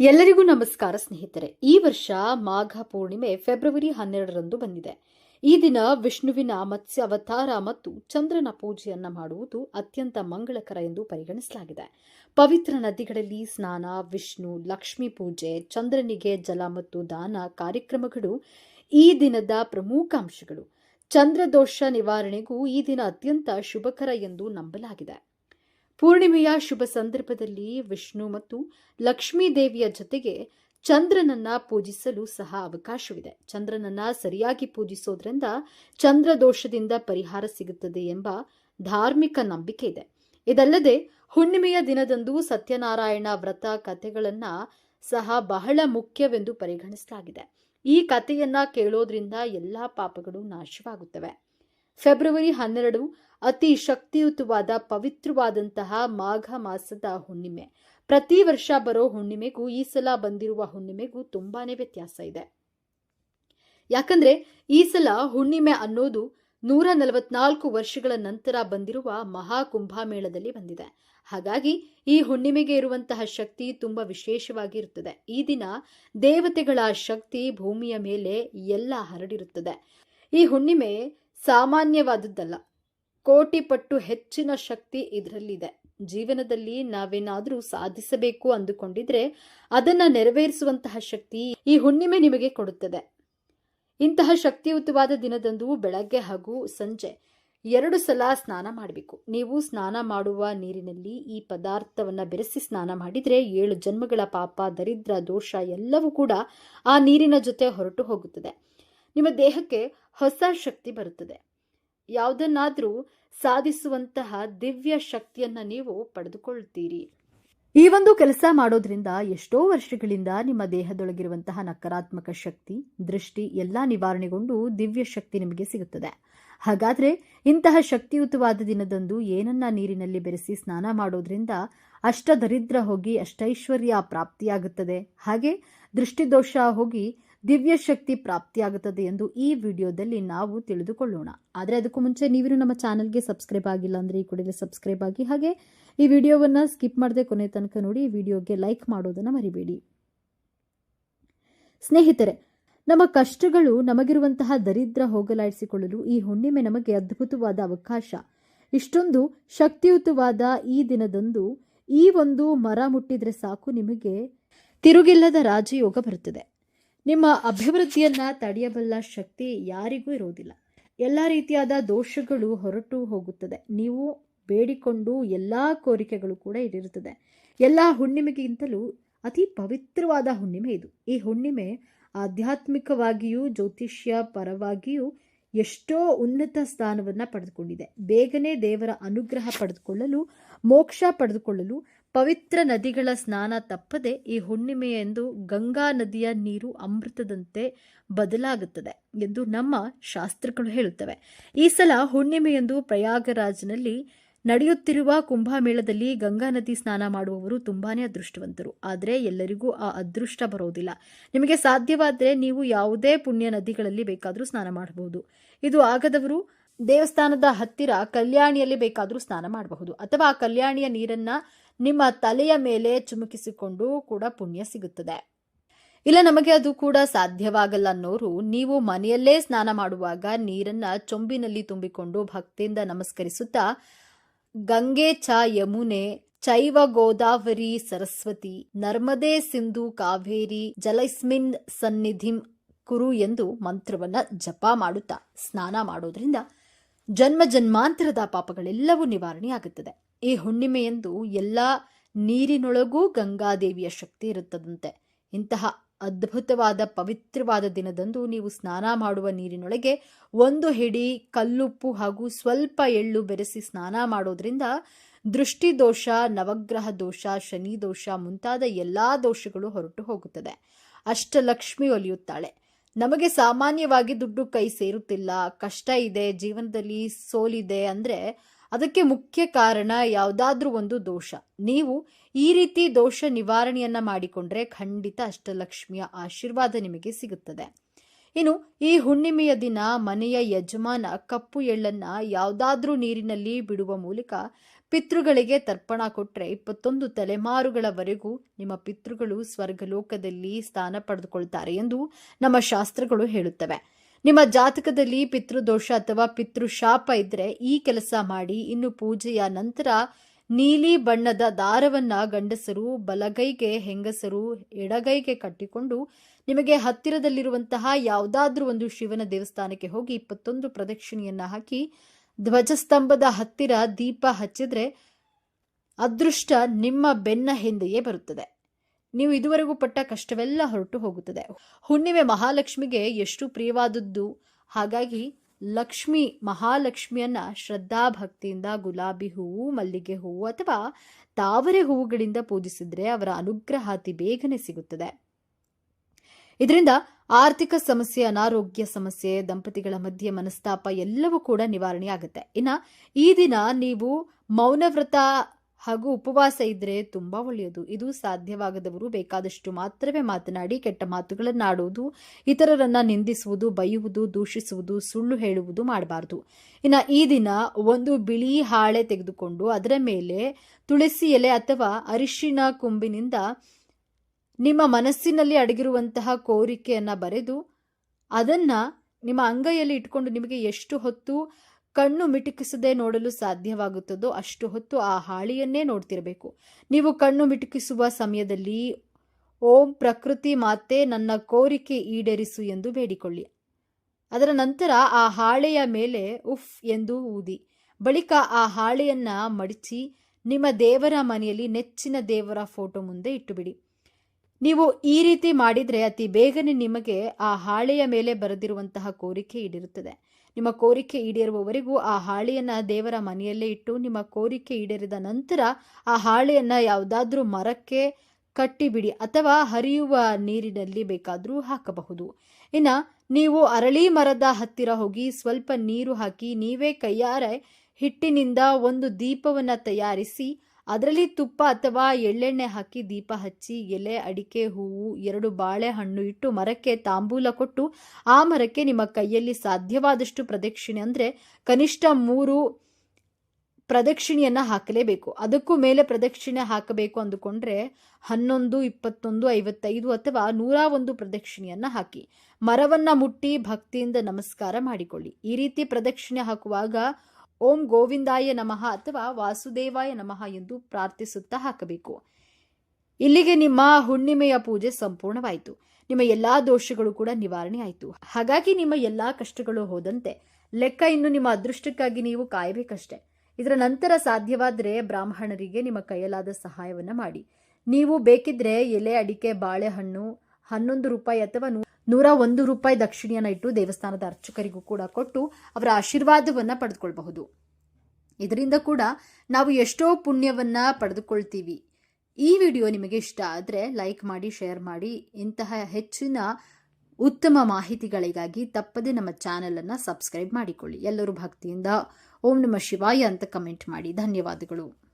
ಎಲ್ಲರಿಗೂ ನಮಸ್ಕಾರ ಸ್ನೇಹಿತರೆ. ಈ ವರ್ಷ ಮಾಘ ಪೂರ್ಣಿಮೆ ಫೆಬ್ರವರಿ ಹನ್ನೆರಡರಂದು ಬಂದಿದೆ. ಈ ದಿನ ವಿಷ್ಣುವಿನ ಮತ್ಸ್ಯ ಅವತಾರ ಮತ್ತು ಚಂದ್ರನ ಪೂಜೆಯನ್ನ ಮಾಡುವುದು ಅತ್ಯಂತ ಮಂಗಳಕರ ಎಂದು ಪರಿಗಣಿಸಲಾಗಿದೆ. ಪವಿತ್ರ ನದಿಗಳಲ್ಲಿ ಸ್ನಾನ, ವಿಷ್ಣು, ಲಕ್ಷ್ಮಿ ಪೂಜೆ, ಚಂದ್ರನಿಗೆ ಜಲ ಮತ್ತು ದಾನ ಕಾರ್ಯಕ್ರಮಗಳು ಈ ದಿನದ ಪ್ರಮುಖ ಅಂಶಗಳು. ಚಂದ್ರದೋಷ ನಿವಾರಣೆಗೂ ಈ ದಿನ ಅತ್ಯಂತ ಶುಭಕರ ಎಂದು ನಂಬಲಾಗಿದೆ. ಪೂರ್ಣಿಮೆಯ ಶುಭ ಸಂದರ್ಭದಲ್ಲಿ ವಿಷ್ಣು ಮತ್ತು ಲಕ್ಷ್ಮೀ ದೇವಿಯ ಜೊತೆಗೆ ಚಂದ್ರನನ್ನ ಪೂಜಿಸಲು ಸಹ ಅವಕಾಶವಿದೆ. ಚಂದ್ರನನ್ನ ಸರಿಯಾಗಿ ಪೂಜಿಸೋದ್ರಿಂದ ಚಂದ್ರ ದೋಷದಿಂದ ಪರಿಹಾರ ಸಿಗುತ್ತದೆ ಎಂಬ ಧಾರ್ಮಿಕ ನಂಬಿಕೆ ಇದೆ. ಇದಲ್ಲದೆ ಹುಣ್ಣಿಮೆಯ ದಿನದಂದು ಸತ್ಯನಾರಾಯಣ ವ್ರತ ಕಥೆಗಳನ್ನ ಸಹ ಬಹಳ ಮುಖ್ಯವೆಂದು ಪರಿಗಣಿಸಲಾಗಿದೆ. ಈ ಕಥೆಯನ್ನ ಕೇಳೋದ್ರಿಂದ ಎಲ್ಲಾ ಪಾಪಗಳು ನಾಶವಾಗುತ್ತವೆ. ಫೆಬ್ರವರಿ ಹನ್ನೆರಡು ಅತಿ ಶಕ್ತಿಯುತವಾದ ಪವಿತ್ರವಾದಂತಹ ಮಾಘ ಮಾಸದ ಹುಣ್ಣಿಮೆ. ಪ್ರತಿ ವರ್ಷ ಬರೋ ಹುಣ್ಣಿಮೆಗೂ ಈ ಸಲ ಬಂದಿರುವ ಹುಣ್ಣಿಮೆಗೂ ತುಂಬಾನೇ ವ್ಯತ್ಯಾಸ ಇದೆ. ಯಾಕಂದ್ರೆ ಈ ಸಲ ಹುಣ್ಣಿಮೆ ಅನ್ನೋದು ನೂರ ನಲವತ್ನಾಲ್ಕು ವರ್ಷಗಳ ನಂತರ ಬಂದಿರುವ ಮಹಾ ಕುಂಭಮೇಳದಲ್ಲಿ ಬಂದಿದೆ. ಹಾಗಾಗಿ ಈ ಹುಣ್ಣಿಮೆಗೆ ಇರುವಂತಹ ಶಕ್ತಿ ತುಂಬಾ ವಿಶೇಷವಾಗಿ ಇರುತ್ತದೆ ಈ ದಿನ ದೇವತೆಗಳ ಶಕ್ತಿ ಭೂಮಿಯ ಮೇಲೆ ಎಲ್ಲ ಹರಡಿರುತ್ತದೆ. ಈ ಹುಣ್ಣಿಮೆ ಸಾಮಾನ್ಯವಾದದ್ದಲ್ಲ. ಕೋಟಿ ಪಟ್ಟು ಹೆಚ್ಚಿನ ಶಕ್ತಿ ಇದರಲ್ಲಿದೆ. ಜೀವನದಲ್ಲಿ ನಾವೇನಾದರೂ ಸಾಧಿಸಬೇಕು ಅಂದುಕೊಂಡಿದ್ರೆ ಅದನ್ನ ನೆರವೇರಿಸುವಂತಹ ಶಕ್ತಿ ಈ ಹುಣ್ಣಿಮೆ ನಿಮಗೆ ಕೊಡುತ್ತದೆ. ಇಂತಹ ಶಕ್ತಿಯುತವಾದ ದಿನದಂದು ಬೆಳಗ್ಗೆ ಹಾಗೂ ಸಂಜೆ ಎರಡು ಸಲ ಸ್ನಾನ ಮಾಡಬೇಕು. ನೀವು ಸ್ನಾನ ಮಾಡುವ ನೀರಿನಲ್ಲಿ ಈ ಪದಾರ್ಥವನ್ನ ಬೆರೆಸಿ ಸ್ನಾನ ಮಾಡಿದ್ರೆ ಏಳು ಜನ್ಮಗಳ ಪಾಪ, ದರಿದ್ರ, ದೋಷ ಎಲ್ಲವೂ ಕೂಡ ಆ ನೀರಿನ ಜೊತೆ ಹೊರಟು ಹೋಗುತ್ತದೆ. ನಿಮ್ಮ ದೇಹಕ್ಕೆ ಹೊಸ ಶಕ್ತಿ ಬರುತ್ತದೆ. ಯಾವುದನ್ನಾದರೂ ಸಾಧಿಸುವಂತಹ ದಿವ್ಯ ಶಕ್ತಿಯನ್ನ ನೀವು ಪಡೆದುಕೊಳ್ಳುತ್ತೀರಿ ಈ ಒಂದು ಕೆಲಸ ಮಾಡೋದ್ರಿಂದ ಎಷ್ಟೋ ವರ್ಷಗಳಿಂದ ನಿಮ್ಮ ದೇಹದೊಳಗಿರುವಂತಹ ನಕಾರಾತ್ಮಕ ಶಕ್ತಿ, ದೃಷ್ಟಿ ಎಲ್ಲ ನಿವಾರಣೆಗೊಂಡು ದಿವ್ಯ ಶಕ್ತಿ ನಿಮಗೆ ಸಿಗುತ್ತದೆ. ಹಾಗಾದ್ರೆ ಇಂತಹ ಶಕ್ತಿಯುತವಾದ ದಿನದಂದು ಏನನ್ನ ನೀರಿನಲ್ಲಿ ಬೆರೆಸಿ ಸ್ನಾನ ಮಾಡೋದ್ರಿಂದ ಅಷ್ಟ ದರಿದ್ರ ಹೋಗಿ ಅಷ್ಟೈಶ್ವರ್ಯ ಪ್ರಾಪ್ತಿಯಾಗುತ್ತದೆ. ಹಾಗೆ ದೃಷ್ಟಿದೋಷ ಹೋಗಿ ದಿವ್ಯ ಶಕ್ತಿ ಪ್ರಾಪ್ತಿಯಾಗುತ್ತದೆ ಎಂದು ಈ ವಿಡಿಯೋದಲ್ಲಿ ನಾವು ತಿಳಿದುಕೊಳ್ಳೋಣ. ಆದರೆ ಅದಕ್ಕೂ ಮುಂಚೆ ನೀವಿನ ನಮ್ಮ ಚಾನಲ್ಗೆ ಸಬ್ಸ್ಕ್ರೈಬ್ ಆಗಿಲ್ಲ ಅಂದರೆ ಈ ಕೂಡಲೇ ಸಬ್ಸ್ಕ್ರೈಬ್ ಆಗಿ. ಹಾಗೆ ಈ ವಿಡಿಯೋವನ್ನು ಸ್ಕಿಪ್ ಮಾಡದೆ ಕೊನೆ ತನಕ ನೋಡಿ ಈ ವಿಡಿಯೋಗೆ ಲೈಕ್ ಮಾಡೋದನ್ನು ಮರಿಬೇಡಿ. ಸ್ನೇಹಿತರೆ, ನಮ್ಮ ಕಷ್ಟಗಳು ನಮಗಿರುವಂತಹ ದರಿದ್ರ ಹೋಗಲಾಡಿಸಿಕೊಳ್ಳಲು ಈ ಹುಣ್ಣಿಮೆ ನಮಗೆ ಅದ್ಭುತವಾದ ಅವಕಾಶ. ಇಷ್ಟೊಂದು ಶಕ್ತಿಯುತವಾದ ಈ ದಿನದಂದು ಈ ಒಂದು ಮರ ಮುಟ್ಟಿದ್ರೆ ಸಾಕು, ನಿಮಗೆ ತಿರುಗಿಲ್ಲದ ರಾಜಯೋಗ ಬರುತ್ತದೆ. ನಿಮ್ಮ ಅಭಿವೃದ್ಧಿಯನ್ನು ತಡೆಯಬಲ್ಲ ಶಕ್ತಿ ಯಾರಿಗೂ ಇರುವುದಿಲ್ಲ. ಎಲ್ಲ ರೀತಿಯಾದ ದೋಷಗಳು ಹೊರಟು ಹೋಗುತ್ತದೆ. ನೀವು ಬೇಡಿಕೊಂಡು ಎಲ್ಲ ಕೋರಿಕೆಗಳು ಕೂಡ ಇಟ್ಟಿರುತ್ತದೆ ಎಲ್ಲ ಹುಣ್ಣಿಮೆಗಿಂತಲೂ ಅತಿ ಪವಿತ್ರವಾದ ಹುಣ್ಣಿಮೆ ಇದು. ಈ ಹುಣ್ಣಿಮೆ ಆಧ್ಯಾತ್ಮಿಕವಾಗಿಯೂ, ಜ್ಯೋತಿಷ್ಯ ಪರವಾಗಿಯೂ ಎಷ್ಟೋ ಉನ್ನತ ಸ್ಥಾನವನ್ನು ಪಡೆದುಕೊಂಡಿದೆ. ಬೇಗನೆ ದೇವರ ಅನುಗ್ರಹ ಪಡೆದುಕೊಳ್ಳಲು, ಮೋಕ್ಷ ಪಡೆದುಕೊಳ್ಳಲು ಪವಿತ್ರ ನದಿಗಳ ಸ್ನಾನ ತಪ್ಪದೆ ಈ ಹುಣ್ಣಿಮೆಯೆಂದು ಗಂಗಾ ನದಿಯ ನೀರು ಅಮೃತದಂತೆ ಬದಲಾಗುತ್ತದೆ ಎಂದು ನಮ್ಮ ಶಾಸ್ತ್ರಗಳು ಹೇಳುತ್ತವೆ. ಈ ಸಲ ಹುಣ್ಣಿಮೆಯೆಂದು ಪ್ರಯಾಗರಾಜ್ನಲ್ಲಿ ನಡೆಯುತ್ತಿರುವ ಕುಂಭಮೇಳದಲ್ಲಿ ಗಂಗಾ ನದಿ ಸ್ನಾನ ಮಾಡುವವರು ತುಂಬಾನೇ ಅದೃಷ್ಟವಂತರು. ಆದರೆ ಎಲ್ಲರಿಗೂ ಆ ಅದೃಷ್ಟ ಬರೋದಿಲ್ಲ. ನಿಮಗೆ ಸಾಧ್ಯವಾದರೆ ನೀವು ಯಾವುದೇ ಪುಣ್ಯ ನದಿಗಳಲ್ಲಿ ಬೇಕಾದರೂ ಸ್ನಾನ ಮಾಡಬಹುದು. ಇದು ಆಗದವರು ದೇವಸ್ಥಾನದ ಹತ್ತಿರ ಕಲ್ಯಾಣಿಯಲ್ಲಿ ಬೇಕಾದರೂ ಸ್ನಾನ ಮಾಡಬಹುದು. ಅಥವಾ ಆ ಕಲ್ಯಾಣಿಯ ನೀರನ್ನ ನಿಮ್ಮ ತಲೆಯ ಮೇಲೆ ಚುಮುಕಿಸಿಕೊಂಡು ಕೂಡ ಪುಣ್ಯ ಸಿಗುತ್ತದೆ. ಇಲ್ಲ, ನಮಗೆ ಅದು ಕೂಡ ಸಾಧ್ಯವಾಗಲ್ಲ ಅನ್ನೋರು, ನೀವು ಮನೆಯಲ್ಲೇ ಸ್ನಾನ ಮಾಡುವಾಗ ನೀರನ್ನ ಚೊಂಬಿನಲ್ಲಿ ತುಂಬಿಕೊಂಡು ಭಕ್ತಿಯಿಂದ ನಮಸ್ಕರಿಸುತ್ತಾ, ಗಂಗೆ ಚ ಯಮುನೆ, ಚೈವ ಗೋದಾವರಿ ಸರಸ್ವತಿ, ನರ್ಮದೆ ಸಿಂಧು ಕಾವೇರಿ, ಜಲೈಸ್ಮಿನ್ ಸನ್ನಿಧಿಂ ಕುರು ಎಂದು ಮಂತ್ರವನ್ನ ಜಪ ಮಾಡುತ್ತಾ, ಸ್ನಾನ ಮಾಡೋದ್ರಿಂದ ಜನ್ಮ ಜನ್ಮಾಂತರದ ಪಾಪಗಳೆಲ್ಲವೂ ನಿವಾರಣೆಯಾಗುತ್ತದೆ. ಈ ಹುಣ್ಣಿಮೆಯಂದು ಎಲ್ಲ ನೀರಿನೊಳಗೂ ಗಂಗಾದೇವಿಯ ಶಕ್ತಿ ಇರುತ್ತದಂತೆ. ಇಂತಹ ಅದ್ಭುತವಾದ ಪವಿತ್ರವಾದ ದಿನದಂದು ನೀವು ಸ್ನಾನ ಮಾಡುವ ನೀರಿನೊಳಗೆ ಒಂದು ಹಿಡಿ ಕಲ್ಲುಪ್ಪು ಹಾಗೂ ಸ್ವಲ್ಪ ಎಳ್ಳು ಬೆರೆಸಿ ಸ್ನಾನ ಮಾಡೋದ್ರಿಂದ ದೃಷ್ಟಿದೋಷ, ನವಗ್ರಹ ದೋಷ, ಶನಿ ದೋಷ ಮುಂತಾದ ಎಲ್ಲಾ ದೋಷಗಳು ಹೊರಟು ಹೋಗುತ್ತದೆ. ಅಷ್ಟಲಕ್ಷ್ಮಿ ಒಲಿಯುತ್ತಾಳೆ. ನಮಗೆ ಸಾಮಾನ್ಯವಾಗಿ ದುಡ್ಡು ಕೈ ಸೇರುತ್ತಿಲ್ಲ, ಕಷ್ಟ ಇದೆ, ಜೀವನದಲ್ಲಿ ಸೋಲಿದೆ ಅಂದ್ರೆ ಅದಕ್ಕೆ ಮುಖ್ಯ ಕಾರಣ ಯಾವುದಾದ್ರೂ ಒಂದು ದೋಷ. ನೀವು ಈ ರೀತಿ ದೋಷ ನಿವಾರಣೆಯನ್ನ ಮಾಡಿಕೊಂಡ್ರೆ ಖಂಡಿತ ಅಷ್ಟಲಕ್ಷ್ಮಿಯ ಆಶೀರ್ವಾದ ನಿಮಗೆ ಸಿಗುತ್ತದೆ. ಇನ್ನು ಈ ಹುಣ್ಣಿಮೆಯ ದಿನ ಮನೆಯ ಯಜಮಾನ ಕಪ್ಪು ಎಳ್ಳನ್ನ ಯಾವುದಾದ್ರೂ ನೀರಿನಲ್ಲಿ ಬಿಡುವ ಮೂಲಕ ಪಿತೃಗಳಿಗೆ ತರ್ಪಣ ಕೊಟ್ರೆ ಇಪ್ಪತ್ತೊಂದು ತಲೆಮಾರುಗಳವರೆಗೂ ನಿಮ್ಮ ಪಿತೃಗಳು ಸ್ವರ್ಗಲೋಕದಲ್ಲಿ ಸ್ಥಾನ ಪಡೆದುಕೊಳ್ತಾರೆ ಎಂದು ನಮ್ಮ ಶಾಸ್ತ್ರಗಳು ಹೇಳುತ್ತವೆ. ನಿಮ್ಮ ಜಾತಕದಲ್ಲಿ ಪಿತೃದೋಷ ಅಥವಾ ಪಿತೃಶಾಪ ಇದ್ರೆ ಈ ಕೆಲಸ ಮಾಡಿ, ಇನ್ನು ಪೂಜೆಯ ನಂತರ ನೀಲಿ ಬಣ್ಣದ ದಾರವನ್ನ ಗಂಡಸರು, ಬಲಗೈಗೆ ಹೆಂಗಸರು, ಎಡಗೈಗೆ ಕಟ್ಟಿಕೊಂಡು ನಿಮಗೆ ಹತ್ತಿರದಲ್ಲಿರುವಂತಹ ಯಾವುದಾದ್ರೂ ಒಂದು ಶಿವನ ದೇವಸ್ಥಾನಕ್ಕೆ ಹೋಗಿ ಇಪ್ಪತ್ತೊಂದು ಪ್ರದಕ್ಷಿಣೆಯನ್ನ ಹಾಕಿ, ಧ್ವಜಸ್ತಂಭದ ಹತ್ತಿರ ದೀಪ ಹಚ್ಚಿದ್ರೆ ಅದೃಷ್ಟ ನಿಮ್ಮ ಬೆನ್ನ ಹಿಂದೆಯೇ ಬರುತ್ತದೆ. ನೀವು ಇದುವರೆಗೂ ಪಟ್ಟ ಕಷ್ಟವೆಲ್ಲ ಹೊರಟು ಹೋಗುತ್ತದೆ. ಹುಣ್ಣಿಮೆ ಮಹಾಲಕ್ಷ್ಮಿಗೆ ಎಷ್ಟು ಪ್ರಿಯವಾದದ್ದು. ಹಾಗಾಗಿ ಲಕ್ಷ್ಮಿ ಮಹಾಲಕ್ಷ್ಮಿಯನ್ನ ಶ್ರದ್ಧಾಭಕ್ತಿಯಿಂದ ಗುಲಾಬಿ ಹೂವು, ಮಲ್ಲಿಗೆ ಹೂವು ಅಥವಾ ತಾವರೆ ಹೂವುಗಳಿಂದ ಪೂಜಿಸಿದ್ರೆ ಅವರ ಅನುಗ್ರಹ ಅತಿ ಬೇಗನೆ ಸಿಗುತ್ತದೆ. ಇದರಿಂದ ಆರ್ಥಿಕ ಸಮಸ್ಯೆ, ಅನಾರೋಗ್ಯ ಸಮಸ್ಯೆ, ದಂಪತಿಗಳ ಮಧ್ಯೆ ಮನಸ್ತಾಪ ಎಲ್ಲವೂ ಕೂಡ ನಿವಾರಣೆ ಆಗುತ್ತೆ ಇನ್ನ ಈ ದಿನ ನೀವು ಮೌನವ್ರತ ಹಾಗೂ ಉಪವಾಸ ಇದ್ರೆ ತುಂಬಾ ಒಳ್ಳೆಯದು. ಇದು ಸಾಧ್ಯವಾಗದವರು ಬೇಕಾದಷ್ಟು ಮಾತ್ರವೇ ಮಾತನಾಡಿ, ಕೆಟ್ಟ ಮಾತುಗಳನ್ನಾಡುವುದು, ಇತರರನ್ನ ನಿಂದಿಸುವುದು, ಬೈಯುವುದು, ದೂಷಿಸುವುದು, ಸುಳ್ಳು ಹೇಳುವುದು ಮಾಡಬಾರದು. ಇನ್ನು ಈ ದಿನ ಒಂದು ಬಿಳಿ ಹಾಳೆ ತೆಗೆದುಕೊಂಡು ಅದರ ಮೇಲೆ ತುಳಸಿ ಎಲೆ ಅಥವಾ ಅರಿಶಿನ ಕೊಂಬಿನಿಂದ ನಿಮ್ಮ ಮನಸ್ಸಿನಲ್ಲಿ ಅಡಗಿರುವಂತಹ ಕೋರಿಕೆಯನ್ನು ಬರೆದು ಅದನ್ನ ನಿಮ್ಮ ಅಂಗೈಯಲ್ಲಿ ಇಟ್ಕೊಂಡು ನಿಮಗೆ ಎಷ್ಟು ಹೊತ್ತು ಕಣ್ಣು ಮಿಟುಕಿಸದೆ ನೋಡಲು ಸಾಧ್ಯವಾಗುತ್ತದೋ ಅಷ್ಟು ಹೊತ್ತು ಆ ಹಾಳಿಯನ್ನೇ ನೋಡ್ತಿರಬೇಕು. ನೀವು ಕಣ್ಣು ಮಿಟುಕಿಸುವ ಸಮಯದಲ್ಲಿ, ಓಂ ಪ್ರಕೃತಿ ಮಾತೆ ನನ್ನ ಕೋರಿಕೆ ಈಡೇರಿಸು ಎಂದು ಬೇಡಿಕೊಳ್ಳಿ. ಅದರ ನಂತರ ಆ ಹಾಳೆಯ ಮೇಲೆ ಉಫ್ ಎಂದು ಊದಿ. ಬಳಿಕ ಆ ಹಾಳೆಯನ್ನ ಮಡಿಚಿ ನಿಮ್ಮ ದೇವರ ಮನೆಯಲ್ಲಿ ನೆಚ್ಚಿನ ದೇವರ ಫೋಟೋ ಮುಂದೆ ಇಟ್ಟುಬಿಡಿ. ನೀವು ಈ ರೀತಿ ಮಾಡಿದರೆ ಅತಿ ಬೇಗನೆ ನಿಮಗೆ ಆ ಹಾಳೆಯ ಮೇಲೆ ಬರೆದಿರುವಂತಹ ಕೋರಿಕೆ ಈಡೇರುತ್ತದೆ. ನಿಮ್ಮ ಕೋರಿಕೆ ಈಡೇರುವವರೆಗೂ ಆ ಹಾಳೆಯನ್ನು ದೇವರ ಮನೆಯಲ್ಲೇ ಇಟ್ಟು ನಿಮ್ಮ ಕೋರಿಕೆ ಈಡೇರಿದ ನಂತರ ಆ ಹಾಳೆಯನ್ನು ಯಾವುದಾದ್ರೂ ಮರಕ್ಕೆ ಕಟ್ಟಿಬಿಡಿ ಅಥವಾ ಹರಿಯುವ ನೀರಿನಲ್ಲಿ ಬೇಕಾದರೂ ಹಾಕಬಹುದು. ಇನ್ನ ನೀವು ಅರಳಿ ಮರದ ಹತ್ತಿರ ಹೋಗಿ ಸ್ವಲ್ಪ ನೀರು ಹಾಕಿ ನೀವೇ ಕೈಯಾರೆ ಹಿಟ್ಟಿನಿಂದ ಒಂದು ದೀಪವನ್ನ ತಯಾರಿಸಿ ಅದರಲ್ಲಿ ತುಪ್ಪ ಅಥವಾ ಎಳ್ಳೆಣ್ಣೆ ಹಾಕಿ ದೀಪ ಹಚ್ಚಿ, ಎಲೆ, ಅಡಿಕೆ, ಹೂವು, ಎರಡು ಬಾಳೆಹಣ್ಣು ಇಟ್ಟು ಮರಕ್ಕೆ ತಾಂಬೂಲ ಕೊಟ್ಟು ಆ ಮರಕ್ಕೆ ನಿಮ್ಮ ಕೈಯಲ್ಲಿ ಸಾಧ್ಯವಾದಷ್ಟು ಪ್ರದಕ್ಷಿಣೆ ಅಂದರೆ ಕನಿಷ್ಠ ಮೂರು ಪ್ರದಕ್ಷಿಣೆಯನ್ನು ಹಾಕಲೇಬೇಕು. ಅದಕ್ಕೂ ಮೇಲೆ ಪ್ರದಕ್ಷಿಣೆ ಹಾಕಬೇಕು ಅಂದುಕೊಂಡ್ರೆ ಹನ್ನೊಂದು, ಇಪ್ಪತ್ತೊಂದು, ಐವತ್ತೈದು ಅಥವಾ ನೂರ ಒಂದು ಪ್ರದಕ್ಷಿಣೆಯನ್ನು ಹಾಕಿ. ಮರವನ್ನು ಮುಟ್ಟಿ ಭಕ್ತಿಯಿಂದ ನಮಸ್ಕಾರ ಮಾಡಿಕೊಳ್ಳಿ. ಈ ರೀತಿ ಪ್ರದಕ್ಷಿಣೆ ಹಾಕುವಾಗ ಓಂ ಗೋವಿಂದಾಯ ನಮಃ ಅಥವಾ ವಾಸುದೇವಾಯ ನಮಃ ಎಂದು ಪ್ರಾರ್ಥಿಸುತ್ತಾ ಹಾಕಬೇಕು. ಇಲ್ಲಿಗೆ ನಿಮ್ಮ ಹುಣ್ಣಿಮೆಯ ಪೂಜೆ ಸಂಪೂರ್ಣವಾಯಿತು. ನಿಮ್ಮ ಎಲ್ಲಾ ದೋಷಗಳು ಕೂಡ ನಿವಾರಣೆ ಆಯಿತು. ಹಾಗಾಗಿ ನಿಮ್ಮ ಎಲ್ಲಾ ಕಷ್ಟಗಳು ಹೋದಂತೆ ಲೆಕ್ಕ ಇನ್ನು ನಿಮ್ಮ ಅದೃಷ್ಟಕ್ಕಾಗಿ ನೀವು ಕಾಯಬೇಕಷ್ಟೆ. ಇದರ ನಂತರ ಸಾಧ್ಯವಾದರೆ ಬ್ರಾಹ್ಮಣರಿಗೆ ನಿಮ್ಮ ಕೈಯಲಾದ ಸಹಾಯವನ್ನು ಮಾಡಿ. ನೀವು ಬೇಕಿದ್ರೆ ಎಲೆ, ಅಡಿಕೆ, ಬಾಳೆಹಣ್ಣು, ಹನ್ನೊಂದು ರೂಪಾಯಿ ಅಥವಾ ನೂರ ಒಂದು ರೂಪಾಯಿ ದಕ್ಷಿಣೆಯನ್ನ ಇಟ್ಟು ದೇವಸ್ಥಾನದ ಅರ್ಚಕರಿಗೂ ಕೂಡ ಕೊಟ್ಟು ಅವರ ಆಶೀರ್ವಾದವನ್ನ ಪಡೆದುಕೊಳ್ಬಹುದು. ಇದರಿಂದ ಕೂಡ ನಾವು ಎಷ್ಟೋ ಪುಣ್ಯವನ್ನ ಪಡೆದುಕೊಳ್ತೀವಿ. ಈ ವಿಡಿಯೋ ನಿಮಗೆ ಇಷ್ಟ ಆದರೆ ಲೈಕ್ ಮಾಡಿ, ಶೇರ್ ಮಾಡಿ. ಇಂತಹ ಹೆಚ್ಚಿನ ಉತ್ತಮ ಮಾಹಿತಿಗಳಿಗಾಗಿ ತಪ್ಪದೆ ನಮ್ಮ ಚಾನೆಲನ್ನು ಸಬ್ಸ್ಕ್ರೈಬ್ ಮಾಡಿಕೊಳ್ಳಿ. ಎಲ್ಲರೂ ಭಕ್ತಿಯಿಂದ ಓಂ ನಮ ಶಿವಾಯ ಅಂತ ಕಮೆಂಟ್ ಮಾಡಿ. ಧನ್ಯವಾದಗಳು.